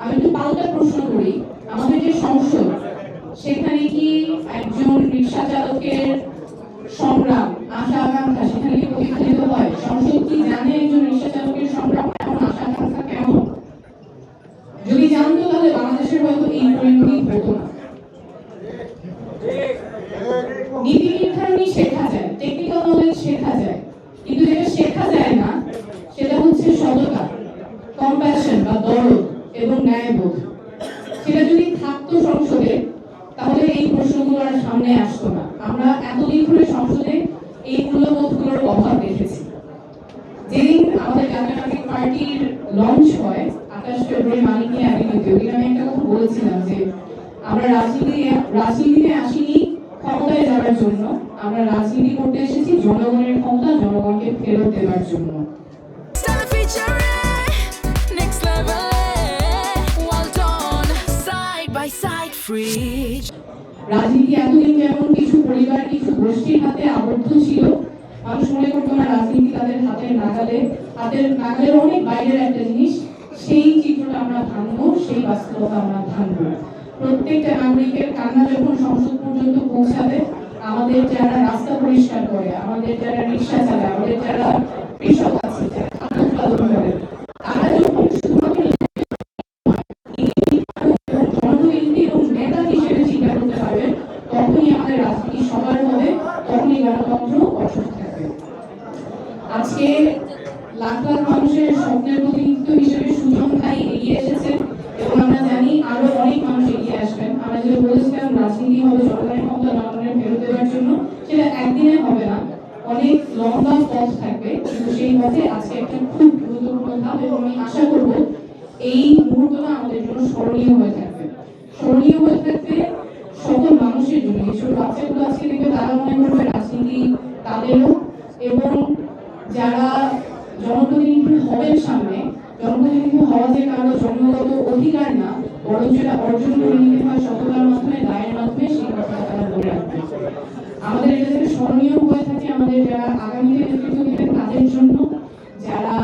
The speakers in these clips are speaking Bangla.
আমি একটু পাল্টা প্রশ্ন করি। আমাদের সংসদ, সেখানে কি একজন রিক্সা চালকের সংগ্রাম, আশা আকাঙ্ক্ষা, সেখানে কি জানে একজন চালকের সংগ্রাম কেমন আশা কেমন? যদি জানতো তাহলে বাংলাদেশের হয়তো এই নীতি নির্ধারণী শেখা যায় টেকনিক্যাল নলেজ শেখা যায়। হচ্ছে সততা কম্প্যাশন বা দরদ এবং ন্যায়বোধ, সেটা যদি থাকতো সংসদে, তাহলে এই প্রশ্নগুলো আর সামনে আসতো না। আমরা এতদিন ধরে সংসদে এই মূল্যবোধগুলোর অভাব দেখেছি। যেদিন আমাদের জাতীয় পার্টির লঞ্চ হয় আকাশ ফেব্রুয়ারি মালিকী অ্যাভিনিউতে ওদিন আমি একটা কথা বলেছিলাম যে, আমরা রাজনীতি রাজনীতিতে আসিনি ক্ষমতায় যাওয়ার জন্য, আমরা রাজনীতি করতে এসেছি জনগণের ক্ষমতা, জনগণকে ফেরত দেওয়ার জন্য। রাজনীতি এতদিন যেমন কিছু পরিবার, কিছু গোষ্ঠীর হাতে আবদ্ধ ছিল, মানুষ মনে করতো না রাজনীতি তাদের হাতের নাগালে, হাতের নাগালের অনেক বাইরের একটা জিনিস, সেই চিত্রটা আমরা ভাঙবো, সেই বাস্তবতা আমরা ভাঙবো। প্রত্যেকটা নাগরিকের কান্না যখন সংসদ পর্যন্ত পৌঁছাবে, আমাদের যারা রাস্তা পরিষ্কার করে, আমাদের যারা রিক্সা তখনই আমাদের রাজনীতি সবার হবে, তখনই গণতন্ত্র অটুট থাকবে। আজকে লাখ লাখ মানুষের স্বপ্নের প্রতিনিধিত্ব হিসেবে সুজন ভাই এগিয়ে এসেছেন এবং আমরা জানি আরও অনেক মানুষ এগিয়ে আসবেন। আমরা যেটা বলেছিলাম রাজনীতি হবে জনগণের ক্ষমতা জনগণের ফেরত দেওয়ার জন্য, সেটা একদিনে হবে না। অনেক লম্বা পথ থাকবে, কিন্তু সেই পথে আজকে একটা খুব গুরুত্বপূর্ণ ধাপ এবং আমি আশা করব এই মুহূর্তটা আমাদের জন্য স্মরণীয় হয়ে থাকবে। স্মরণীয় হয়ে থাকবে এই ছোট বাচ্চাগুলো আজকে দেখবে তারা মনে করবে রাজনীতি তাদেরও এবং যারা জনপ্রতিনিধি হবেন সামনে, জনপ্রতিনিধি হওয়া যে কারও জন্মগত অধিকার না বরং সেটা অর্জন করে নিতে হয় সততার মাধ্যমে, দায়ের মাধ্যমে, সেই কথাটা তারা বলে রাখবে। আমাদের এটা যাতে স্মরণীয় হয়ে থাকে আমাদের যারা আগামীতে নেতৃত্ব দেবেন তাদের জন্য। যারা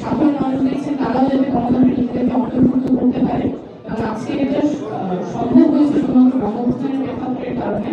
সাধারণ মানুষ দেখছেন, তারাও যাতে গণতন্ত্রের নিজেদেরকে অন্তর্ভুক্ত করতে পারে। এবং আজকে এটা সম্ভব হয়েছে অবস্থানের ব্যাপারের কারণে